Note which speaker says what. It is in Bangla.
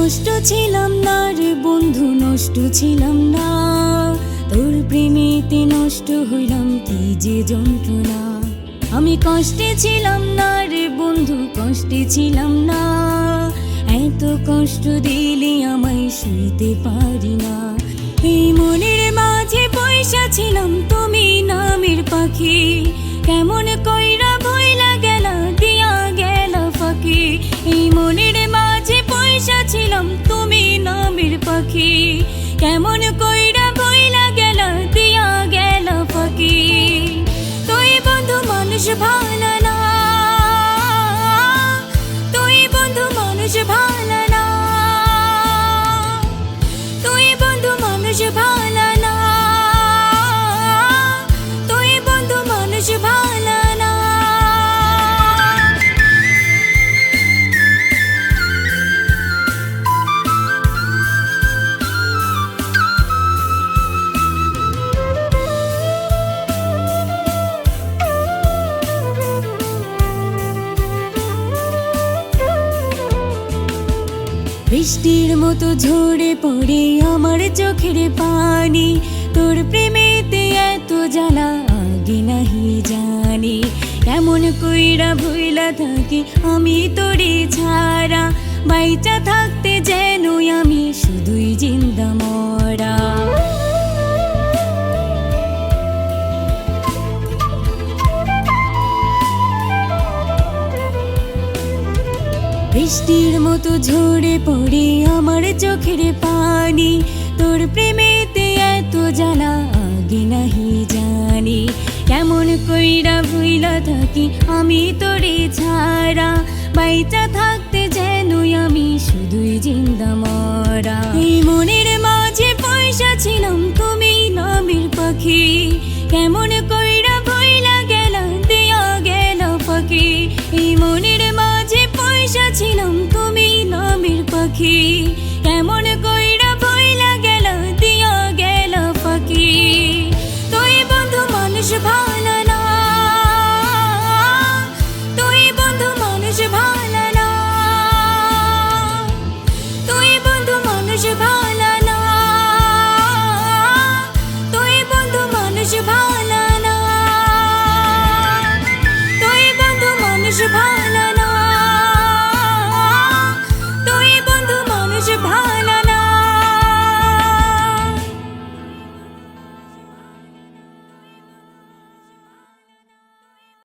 Speaker 1: নষ্ট ছিলাম না রে বন্ধু, নষ্ট ছিলাম না। তোর প্রেমেতে নষ্ট হইলাম কি যে যন্ত্রণা। আমি কষ্টে ছিলাম না রে বন্ধু, কষ্টে ছিলাম না। এত কষ্ট দিলে আমায় শুইতে পারি না। এই মনের মাঝে পয়সা ছিলাম তুমি নামের পাখি। কেমন কইরা ভইলা গেলা, দিয়া গেলা ফাঁকি। এই মনের পয়সা ছিলাম তুমি নামের পাখি। কেমন কইরা বৃষ্টির মতো ঝরে পড়ে আমার চোখের পানি। তোর প্রেমেতে এত জ্বালা, আগে নাহি জানি। এমন কইরা ভুইলা থাকি, আমি তোরে ছাড়া। বাইচা থাকতে যেন আমি বৃষ্টির মতো ঝরে পড়ে আমার চোখের পানি। তোর প্রেমেতে এত জানা আগে নাহি জানি। কেমন কইরা ভুইলা থাকি আমি তোরে ছাড়া। বাইচা থাকতে যেন আমি শুধুই জিন্দা মরা। এই মনের মাঝে পয়সা ছিলাম তুমি নামের পাখি। কেমন